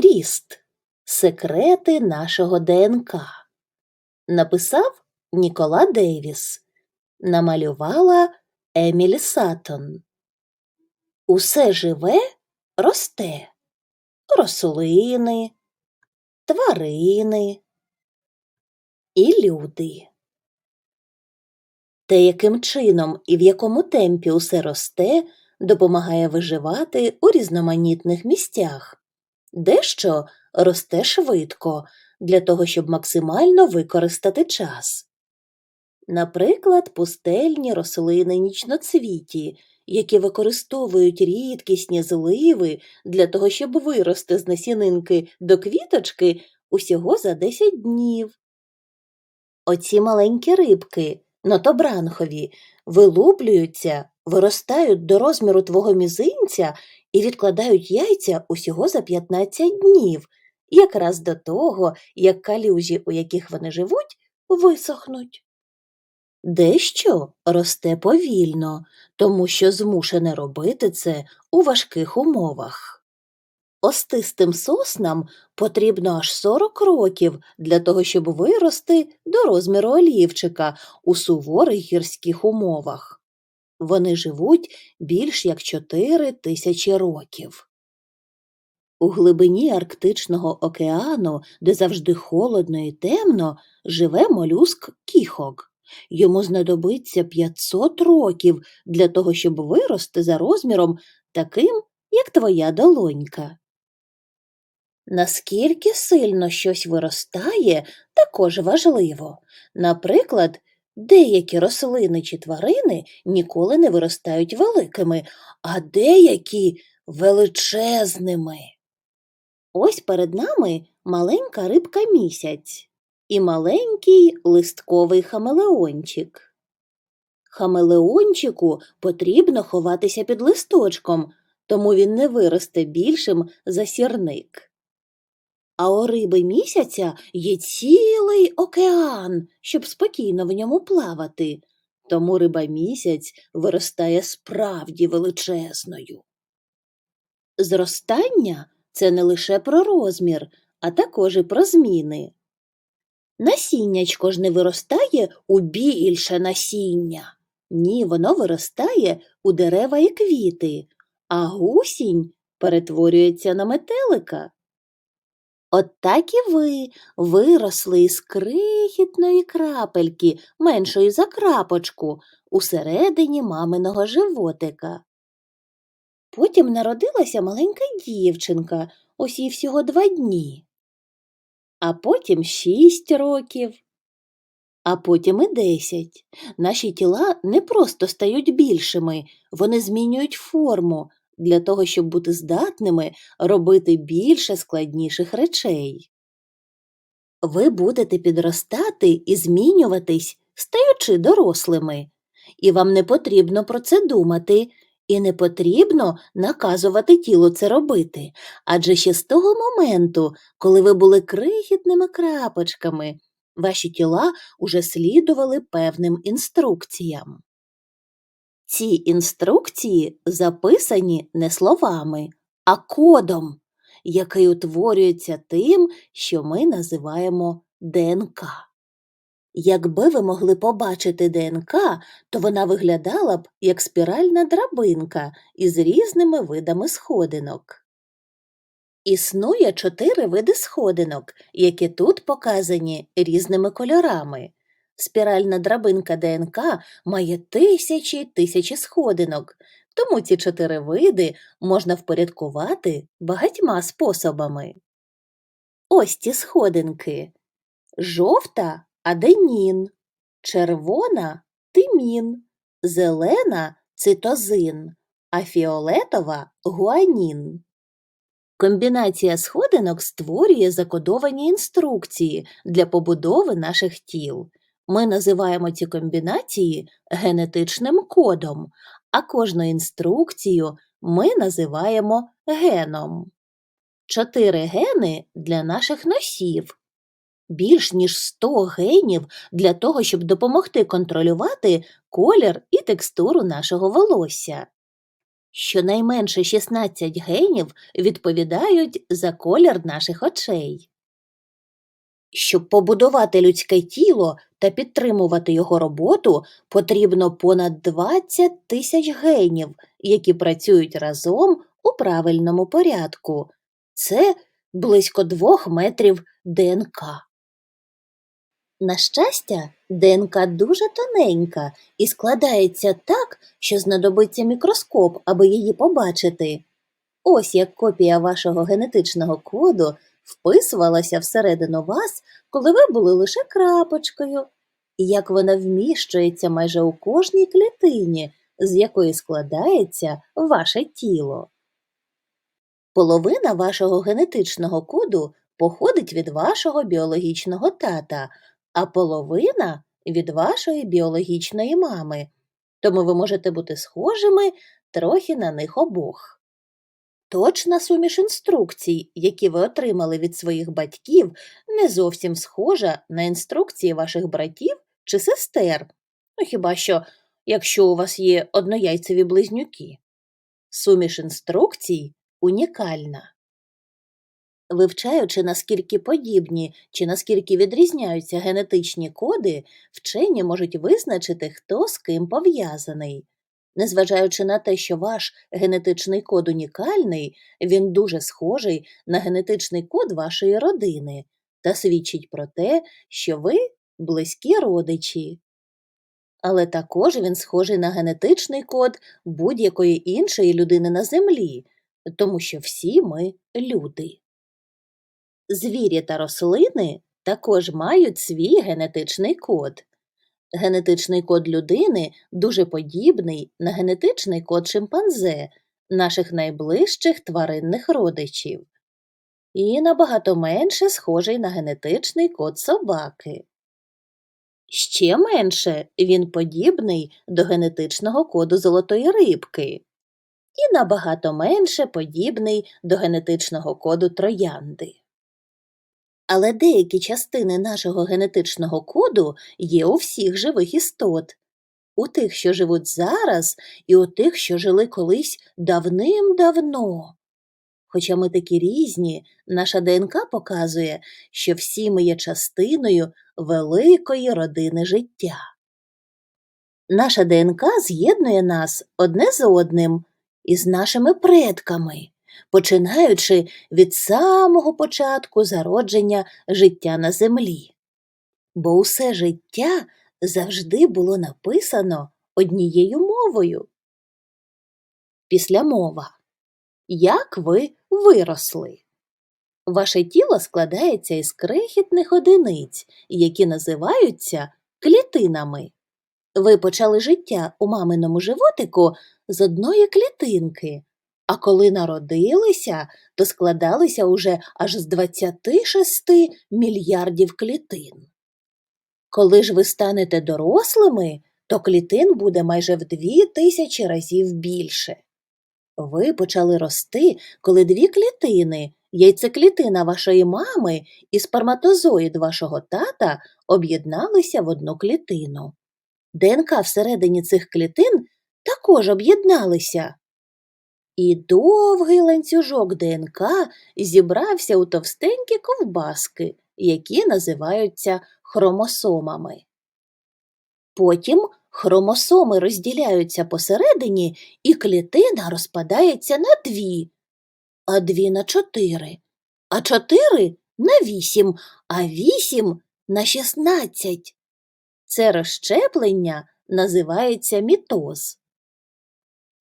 Ріст. Секрети нашого ДНК. Написав Нікола Дейвіс. Намалювала Емілі Саттон. Усе живе росте. Рослини, тварини і люди. Те, яким чином і в якому темпі усе росте, допомагає виживати у різноманітних місцях. Дещо росте швидко для того, щоб максимально використати час. Наприклад, пустельні рослини нічноцвіті, які використовують рідкісні зливи для того, щоб вирости з насінинки до квіточки усього за 10 днів. Оці маленькі рибки, нотобранхові, вилуплюються, виростають до розміру твого мізинця і відкладають яйця усього за 15 днів, якраз до того, як калюжі, у яких вони живуть, висохнуть. Дещо росте повільно, тому що змушене робити це у важких умовах. Остистим соснам потрібно аж 40 років для того, щоб вирости до розміру олівчика у суворих гірських умовах. Вони живуть більш як 4 тисячі років. У глибині Арктичного океану, де завжди холодно і темно, живе молюск кіхок. Йому знадобиться 500 років для того, щоб вирости за розміром таким, як твоя долонька. Наскільки сильно щось виростає, також важливо. Наприклад, деякі рослини чи тварини ніколи не виростають великими, а деякі величезними. Ось перед нами маленька рибка місяць і маленький листковий хамелеончик. Хамелеончику потрібно ховатися під листочком, тому він не виросте більшим за сірник. А у риби місяця є цілий океан, щоб спокійно в ньому плавати, тому риба місяць виростає справді величезною. Зростання це не лише про розмір, а також і про зміни. Насіннячко ж не виростає у більше насіння. Ні, воно виростає у дерева і квіти, а гусінь перетворюється на метелика. От так і ви виросли із крихітної крапельки, меншої за крапочку, усередині маминого животика. Потім народилася маленька дівчинка, ось їй всього два дні, а потім шість років, а потім і десять. Наші тіла не просто стають більшими, вони змінюють форму, для того, щоб бути здатними робити більше складніших речей. Ви будете підростати і змінюватись, стаючи дорослими, і вам не потрібно про це думати, і не потрібно наказувати тілу це робити, адже ще з того моменту, коли ви були крихітними крапочками, ваші тіла уже слідували певним інструкціям. Ці інструкції записані не словами, а кодом, який утворюється тим, що ми називаємо ДНК. Якби ви могли побачити ДНК, то вона виглядала б як спіральна драбинка із різними видами сходинок. Існує чотири види сходинок, які тут показані різними кольорами. Спіральна драбинка ДНК має тисячі тисячі сходинок, тому ці чотири види можна впорядкувати багатьма способами. Ось ці сходинки жовта аденін, червона тимін, зелена цитозин, а фіолетова гуанін. Комбінація сходинок створює закодовані інструкції для побудови наших тіл. Ми називаємо ці комбінації генетичним кодом, а кожну інструкцію ми називаємо геном. Чотири гени для наших носів, більш ніж 100 генів для того, щоб допомогти контролювати колір і текстуру нашого волосся. Щонайменше 16 генів відповідають за колір наших очей. Щоб побудувати людське тіло та підтримувати його роботу, потрібно понад 20 тисяч генів, які працюють разом у правильному порядку. Це близько двох метрів ДНК. На щастя, ДНК дуже тоненька і складається так, що знадобиться мікроскоп, аби її побачити. Ось як копія вашого генетичного коду вписувалася всередину вас, коли ви були лише крапочкою, і як вона вміщується майже у кожній клітині, з якої складається ваше тіло. Половина вашого генетичного коду походить від вашого біологічного тата, а половина від вашої біологічної мами, тому ви можете бути схожими трохи на них обох. Точна суміш інструкцій, які ви отримали від своїх батьків, не зовсім схожа на інструкції ваших братів чи сестер, ну хіба що, якщо у вас є однояйцеві близнюки. Суміш інструкцій унікальна. Вивчаючи, наскільки подібні чи наскільки відрізняються генетичні коди, вчені можуть визначити, хто з ким пов'язаний. Незважаючи на те, що ваш генетичний код унікальний, він дуже схожий на генетичний код вашої родини та свідчить про те, що ви близькі родичі. Але також він схожий на генетичний код будь-якої іншої людини на землі, тому що всі ми люди. Звірі та рослини також мають свій генетичний код. Генетичний код людини дуже подібний на генетичний код шимпанзе, наших найближчих тваринних родичів, і набагато менше схожий на генетичний код собаки. Ще менше він подібний до генетичного коду золотої рибки, і набагато менше подібний до генетичного коду троянди. Але деякі частини нашого генетичного коду є у всіх живих істот, у тих, що живуть зараз, і у тих, що жили колись давним-давно. Хоча ми такі різні, наша ДНК показує, що всі ми є частиною великої родини життя. Наша ДНК з'єднує нас одне з одним із нашими предками починаючи від самого початку зародження життя на землі. Бо усе життя завжди було написано однією мовою. Післямова. Як ви виросли? Ваше тіло складається із крихітних одиниць, які називаються клітинами. Ви почали життя у маминому животику з одної клітинки, а коли народилися, то складалися уже аж з 26 мільярдів клітин. Коли ж ви станете дорослими, то клітин буде майже в дві тисячі разів більше. Ви почали рости, коли дві клітини, яйцеклітина вашої мами і сперматозоїд вашого тата об'єдналися в одну клітину. ДНК всередині цих клітин також об'єдналися. І довгий ланцюжок ДНК зібрався у товстенькі ковбаски, які називаються хромосомами. Потім хромосоми розділяються посередині, і клітина розпадається на дві, а дві на чотири, а чотири на вісім, а вісім на шістнадцять. Це розщеплення називається мітоз.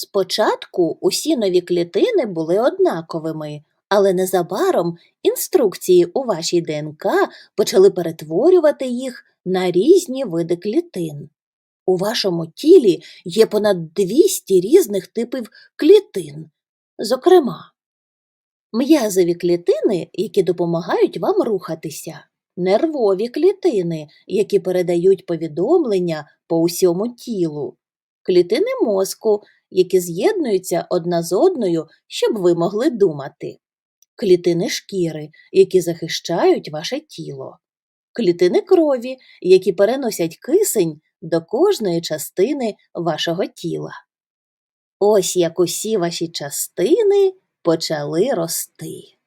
Спочатку усі нові клітини були однаковими, але незабаром інструкції у вашій ДНК почали перетворювати їх на різні види клітин. У вашому тілі є понад 200 різних типів клітин, зокрема, м'язові клітини, які допомагають вам рухатися, нервові клітини, які передають повідомлення по усьому тілу, клітини мозку, які з'єднуються одна з одною, щоб ви могли думати, клітини шкіри, які захищають ваше тіло, клітини крові, які переносять кисень до кожної частини вашого тіла. Ось як усі ваші частини почали рости.